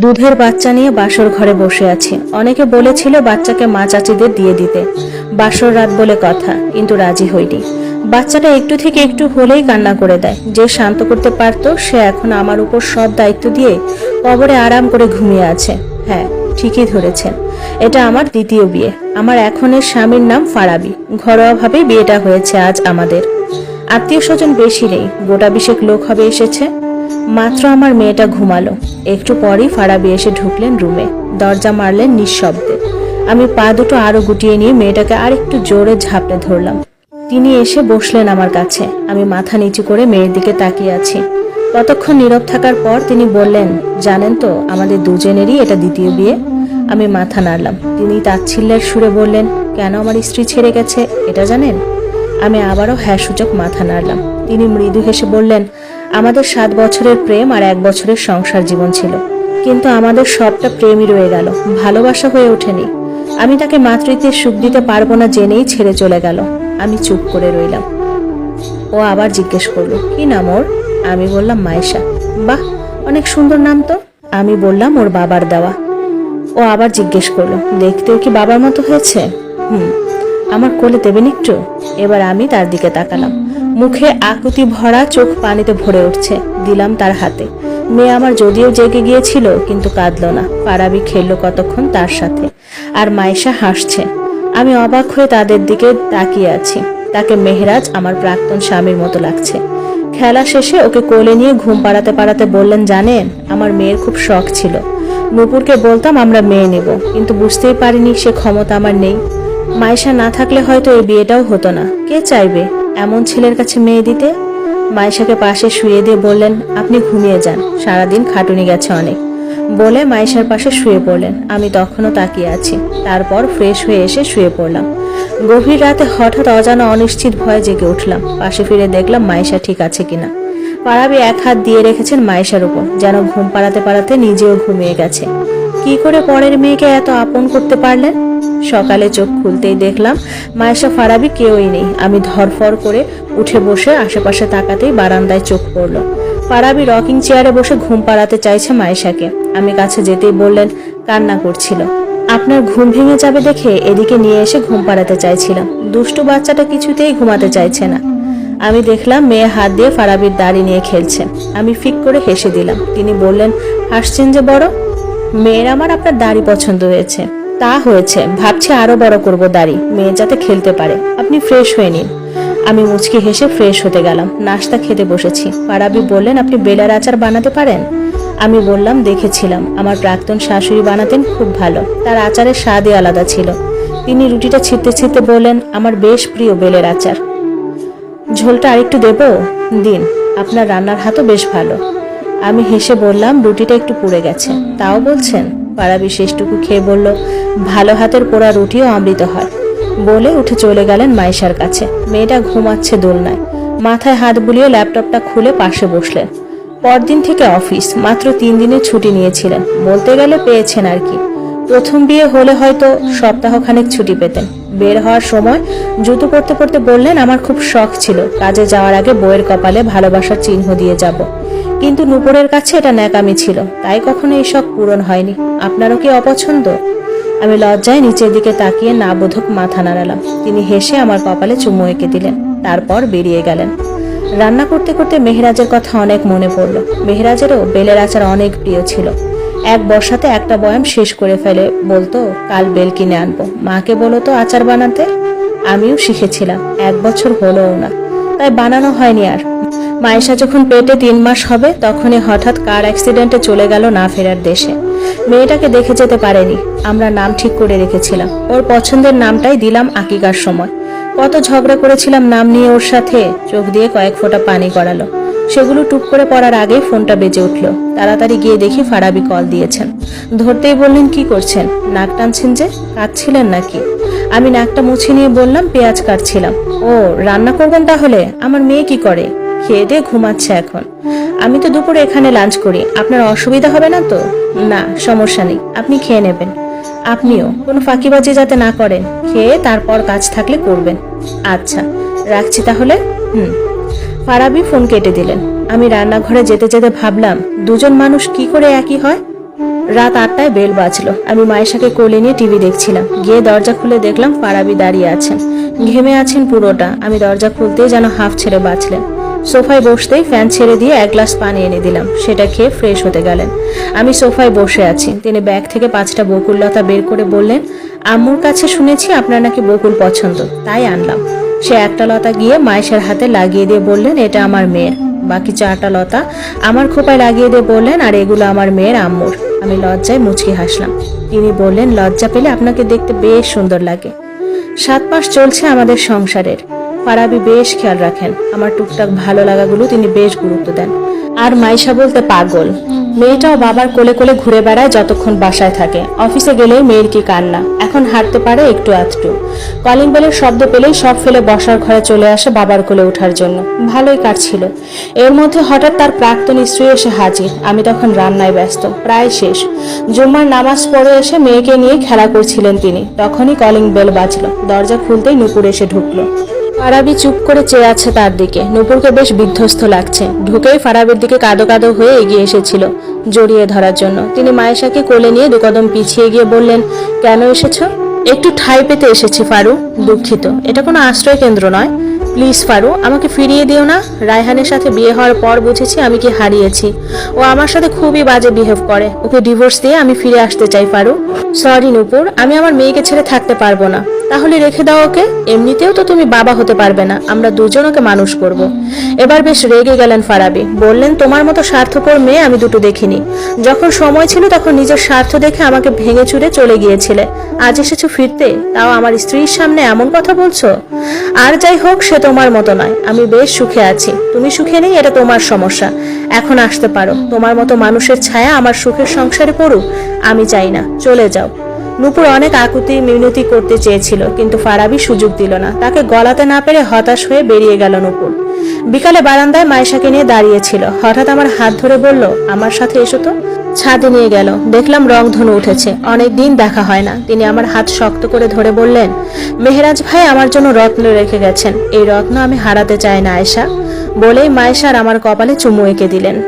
দুধের বাচ্চা নিয়ে বাসর ঘরে বসে আছি। অনেকে বলেছিল বাচ্চাকে মা চাচিদের দিয়ে দিতে। বাসর রাত বলে কথা, কিন্তু রাজি হইনি। বাচ্চাটা একটু থেকে একটু হলেই কান্না করে দেয়। যে শান্ত করতে পারতো, সে এখন আমার উপর সব দায়িত্ব দিয়ে কবরে আরাম করে ঘুমিয়ে আছে। হ্যাঁ ঠিকই ধরেছেন। এটা আমার দ্বিতীয় বিয়ে। আমার এখনের স্বামীর নাম ফারাবি। ঘরোয়াভাবেই বিয়েটা হয়েছে আজ আমাদের। আত্মীয় স্বজন বেশি নেই। গোটা বিশেক লোক হবে এসেছে। মাত্র আমার মেয়েটা ঘুমালো। একটু পরেই ফারাবি এসে ঢুকলেন রুমে। দরজা মারলেন নিঃশব্দে। আমি পা দুটো আরও গুটিয়ে নিয়ে মেয়েটাকে আর একটু জোরে ঝাপড়ে ধরলাম। তিনি এসে বসলেন আমার কাছে। আমি মাথা নিচু করে মেয়ের দিকে তাকিয়ে আছি। কতক্ষণ নীরব থাকার পর তিনি বললেন, জানেন তো, আমাদের দুজনেরই এটা দ্বিতীয় বিয়ে। আমি মাথা নাড়লাম। তিনি তাচ্ছিল্যের সুরে বললেন, কেন আমার স্ত্রী ছেড়ে গেছে, এটা জানেন? আমি আবারও হ্যাঁ সূচক মাথা নাড়লাম। তিনি মৃদু হেসে বললেন আমাদের সাত বছরের প্রেম আর এক বছরের সংসার জীবন ছিল। কিন্তু আমাদের সবটা প্রেমই রয়ে গেল, ভালোবাসা হয়ে ওঠেনি। আমি তাকে মাতৃত্বের সুখ দিতে পারব না জেনেই ছেড়ে চলে গেল। আমি চুপ করে রইলাম। ও আবার জিজ্ঞেস করল, কি নাম ওর? আমি বললাম, মায়েশা। বাহ, অনেক সুন্দর নাম তো। আমি বললাম, ওর বাবার দেওয়া। ও আবার জিজ্ঞেস করল, দেখতেও কি বাবার মতো হয়েছে? হুম, আমার কোলে দেবেন একটু? এবার আমি তার দিকে তাকালাম। মুখে আকুতি ভরা চোখ পানিতে ভরে উঠছে। দিলাম তার হাতে। মেয়ে আমার যদিও জেগে গিয়েছিল, কিন্তু কাঁদল না। পারাবি খেললো কতক্ষণ তার সাথে। আর মাইশা হাসছে। আমি অবাক হয়ে তাদের দিকে তাকিয়ে আছি। তাকে মেহরাজ আমার প্রাক্তন স্বামীর মতো লাগছে। খেলা শেষে ওকে কোলে নিয়ে ঘুম পাড়াতে পাড়াতে বললেন, জানেন, আমার মেয়ের খুব শখ ছিল। নূপুরকে বলতাম আমরা মেয়ে নেব, কিন্তু বুঝতেই পারিনি সে ক্ষমতা আমার নেই। মাইশা না থাকলে হয়তো এই বিয়েটাও হতো না। কে চাইবে? এমন ছেলের কাছে মেয়ে দিতে? মাইশাকে পাশে শুয়ে দিয়ে বললেন, আপনি ঘুমিয়ে যান, সারাদিন খাটুনি গেছে অনেক। বলে মাইশার পাশে শুয়ে পড়লেন। আমি তখনও তাকিয়ে আছি। তারপর ফ্রেশ হয়ে এসে শুয়ে পড়লাম। গভীর রাতে হঠাৎ অজানা অনিশ্চিত ভয়ে জেগে উঠলাম। পাশে ফিরে দেখলাম মাইশা ঠিক আছে কিনা। পাড়াবি এক হাত দিয়ে রেখেছেন মাইশার উপর, যেন ঘুম পাড়াতে পাড়াতে নিজেও ঘুমিয়ে গেছে। কি করে পরের মেয়েকে এত আপন করতে পারলেন? সকালে চোখ খুলতেই দেখলাম, মায়েশা ফারাবি কেউই নেই। আমি ধরফর করে উঠে বসে আশেপাশে তাকাতেই বারান্দায় চোখ পড়ল। ফারাবি রকিং চেয়ারে বসে ঘুম পাড়াতে চাইছে মায়েশাকে। আমি কাছে যেতেই বললেন, কান্না করছিল। আপনার ঘুম ভেঙে যাবে দেখে এদিকে নিয়ে এসে ঘুম পাড়াতে চাইছিলাম। দুষ্টু বাচ্চাটা কিছুতেই ঘুমাতে চাইছে না। আমি দেখলাম মেয়ে হাত দিয়ে ফারাবির দাড়ি নিয়ে খেলছে। আমি ফিক করে হেসে দিলাম। তিনি বললেন, হাসছেন যে বড়? মেয়ের আমার আপনার দাড়ি পছন্দ হয়েছে। তা হয়েছে, ভাবছি আরও বড় করব দাড়ি, মেয়ে যাতে খেলতে পারে। আপনি ফ্রেশ হয়ে নিন। আমি মুচকি হেসে ফ্রেশ হতে গেলাম। নাস্তা খেতে বসেছি। পারাবি বললেন, আপনি বেলার আচার বানাতে পারেন? আমি বললাম, দেখেছিলাম। আমার প্রাক্তন শাশুড়ি বানাতেন খুব ভালো। তার আচারের স্বাদই আলাদা ছিল। তিনি রুটিটা ছিটতে ছিটতে বললেন, আমার বেশ প্রিয় বেলের আচার। ঝোলটা আরেকটু দেবো? দিন। আপনার রান্নার হাতও বেশ ভালো। আমি হেসে বললাম, রুটিটা একটু পুড়ে গেছে। তাও বলছেন? পাড়াবি শেষটুকু খেয়ে বলল, ভালো হাতের পোড়া রুটিও অমৃত হয়। বলে উঠে চলে গেলেন মাইশার কাছে। মেয়েটা ঘুমাচ্ছে দোলনায়। মাথায় হাত বুলিয়ে ল্যাপটপটা খুলে পাশে বসলেন। পরদিন থেকে অফিস, মাত্র তিন দিনের ছুটি নিয়েছিলেন। বলতে গেলে পেয়েছেন আর কি। প্রথম বিয়ে হলে হয়তো সপ্তাহখানেক ছুটি পেতেন। বের হওয়ার সময় জুতো পরতে পরতে বললেন, আমার খুব শখ ছিল, কাজে যাওয়ার আগে বইয়ের কপালে ভালোবাসার চিহ্ন দিয়ে যাব। কিন্তু নুপুরের কাছে এটা ন্যাকামি ছিল, তাই কখনো এই শখ পূরণ হয়নি। আপনারও কি অপছন্দ? আমি লজ্জায় নিচের দিকে তাকিয়ে না বোধক মাথা নাড়ালাম। তিনি হেসে আমার কপালে চুমু এঁকে দিলেন। তারপর বেরিয়ে গেলেন। রান্না করতে করতে মেহরাজের কথা অনেক মনে পড়ল। মেহরাজেরও বেলের আচার অনেক প্রিয় ছিল। এক বর্ষাতে একটা বয়াম শেষ করে ফেলে বলতো, কাল বেল কিনে আনব। মাকে বলো তো আচার বানাতে? আমিও শিখেছিলাম। এক বছর হলোও না। তাই বানানো হয়নি আর। মায়েশা যখন পেটে তিন মাস হবে, তখনই হঠাৎ কার অ্যাক্সিডেন্টে চলে গেল না ফেরার দেশে। মেয়েটাকে দেখে যেতে পারেনি। আমরা নাম ঠিক করে রেখেছিলাম। ওর পছন্দের নামটাই দিলাম আকিকার সময়। কত ঝগড়া করেছিলাম নাম নিয়ে ওর সাথে, চোখ দিয়ে কয়েক ফোঁটা পানি গড়ালো। সেগুলো টুক করে পড়ার আগেই ফোনটা বেজে উঠল। তাড়াতাড়ি গিয়ে দেখি ফারাবি কল দিয়েছেন। ধরতেই বললেন, কি করছেন? নাক টানছেন যে? কাটছিলেন নাকি? আমি নাকটা মুছে নিয়ে বললাম, পেঁয়াজ কাটছিলাম। ও, রান্না করবেন তাহলে? আমার মেয়ে কি করে? খেয়ে দিয়ে ঘুমাচ্ছে এখন। আমি তো দুপুরে এখানে লাঞ্চ করি। আপনার অসুবিধা হবে না তো? না, সমস্যা নেই। আপনি খেয়ে নেবেন। আপনিও কোনো ফাঁকিবাজি যাতে না করেন, খেয়ে তারপর কাজ থাকলে করবেন। আচ্ছা রাখছি তাহলে? হুম। ফারাবি ফোন কেটে দিলেন। আমি রান্নাঘরে যেতে যেতে ভাবলাম, দুজন মানুষ কি করে একই হয়? রাত আটটায় বেল বাজলো। আমি মায়েশাকে কোলে নিয়ে টিভি দেখছিলাম। গিয়ে দরজা খুলে দেখলাম ফারাবি দাঁড়িয়ে আছেন। ঘেমে আছেন পুরোটা। আমি দরজা খুলতেই যেন হাফ ছেড়ে বাঁচলেন। সোফায় বসতেই ফ্যান ছেড়ে দিয়ে এক গ্লাস পানি এনে দিলাম। সেটা খেয়ে ফ্রেশ হতে গেলেন। আমি সোফায় বসে আছি। তিনি ব্যাগ থেকে পাঁচটা বকুললতা বের করে বললেন, আম্মুর কাছে শুনেছি আপনার নাকি বকুল পছন্দ। তাই আনলাম। সে একটা লতা গিয়ে মায়েশার হাতে লাগিয়ে দিয়ে বললেন, এটা আমার মেয়ের। বাকি চারটা লতা আমার খোপায় লাগিয়ে দিয়ে বললেন, আর এগুলো আমার মেয়ের আম্মুর। আমি লজ্জায় মুচকি হাসলাম। তিনি বললেন, লজ্জা পেলে আপনাকে দেখতে বেশ সুন্দর লাগে। সাত মাস চলছে আমাদের সংসারের। ফারাবি বেশ খেয়াল রাখেন। আমার টুকটাক ভালো লাগাগুলো তিনি বেশ গুরুত্ব দেন। আর মাইশা বলতে পাগল। মেয়েটাও বাবার কোলে কোলে ঘুরে বেড়ায় যতক্ষণ বাসায় থাকে। অফিসে গেলেই মেয়ের কি কান্না। এখন হাঁটতে পারে একটু আধটু। কলিং বেলের শব্দ পেলেই সব ফেলে বসার ঘরে চলে আসে বাবার কোলে ওঠার জন্য। ভালোই কাটছিল। এর মধ্যে হঠাৎ তার প্রাক্তন স্ত্রী এসে হাজির। আমি তখন রান্নায় ব্যস্ত। প্রায় শেষ। জুম্মার নামাজ পড়ে এসে মেয়েকে নিয়ে খেলা করছিলেন তিনি। তখনই কলিং বেল বাজলো। দরজা খুলতেই নুপুর এসে ঢুকলো। ফারাবি চুপ করে চেয়ে আছে তার দিকে। নূপুরকে বেশ বিধ্বস্ত লাগছে। ঢুকেই ফারাবির দিকে কাদো কাদো হয়ে এগিয়ে এসেছিল জড়িয়ে ধরার জন্য। তিনি মায়েশাকে কোলে নিয়ে দুকদম পিছিয়ে গিয়ে বললেন, কেন এসেছ? একটু ঠাই পেতে এসেছি ফারু দুঃখিত। এটা কোনো আশ্রয় কেন্দ্র নয়। প্লিজ ফারু, আমাকে ফিরিয়ে দিও না। রায়হানের সাথে বিয়ে হওয়ার পর বুঝেছি আমি কি হারিয়েছি। ও আমার সাথে খুবই বাজে বিহেভ করে। ওকে ডিভোর্স দিয়ে আমি ফিরে আসতে চাই ফারু। সরি নূপুর, আমি আমার মেয়েকে ছেড়ে থাকতে পারব না। তাহলে রেখে দাও ওকে। এমনিতেও তো তুমি বাবা হতে পারবে না। আমরা দুজন ওকে মানুষ করব। এবার বেশ রেগে গেলেন ফারাবি। বললেন, তোমার মতো স্বার্থপর মেয়ে আমি দুটো দেখিনি। যখন সময় ছিল তখন নিজের স্বার্থ দেখে আমাকে ভেঙে চুরে চলে গিয়েছিলে। আজ এসেছ ফিরতে? তাও আমার স্ত্রীর সামনে এমন কথা বলছো? আর যাই হোক, সে তোমার মতো নয়। আমি বেশ সুখে আছি। তুমি সুখে নেই, এটা তোমার সমস্যা। এখন আসতে পারো। তোমার মতো মানুষের ছায়া আমার সুখের সংসারে পড়ুক। আমি চাই না। চলে যাও। নূপুর অনেক আকুতি মিনতি করতে চেয়েছিল, কিন্তু ফারাবি সুযোগ দিল না। তাকে গলাতে না পেরে হতাশ হয়ে বেরিয়ে গেল নূপুর। বিকালে বারান্দায় মাইশাকে নিয়ে দাঁড়িয়েছিল। হঠাৎ আমার হাত ধরে বলল, আমার সাথে এসো তো। ছাদে নিয়ে গেল। দেখলাম রংধনু উঠেছে। অনেক দিন দেখা হয় না। তিনি আমার হাত শক্ত করে ধরে বললেন, মেহরাজ ভাই আমার জন্য রত্ন রেখে গেছেন। এই রত্ন আমি হারাতে চাই না আয়সা বলেই মায়েশার আমার কপালে চুমু এঁকে দিলেন।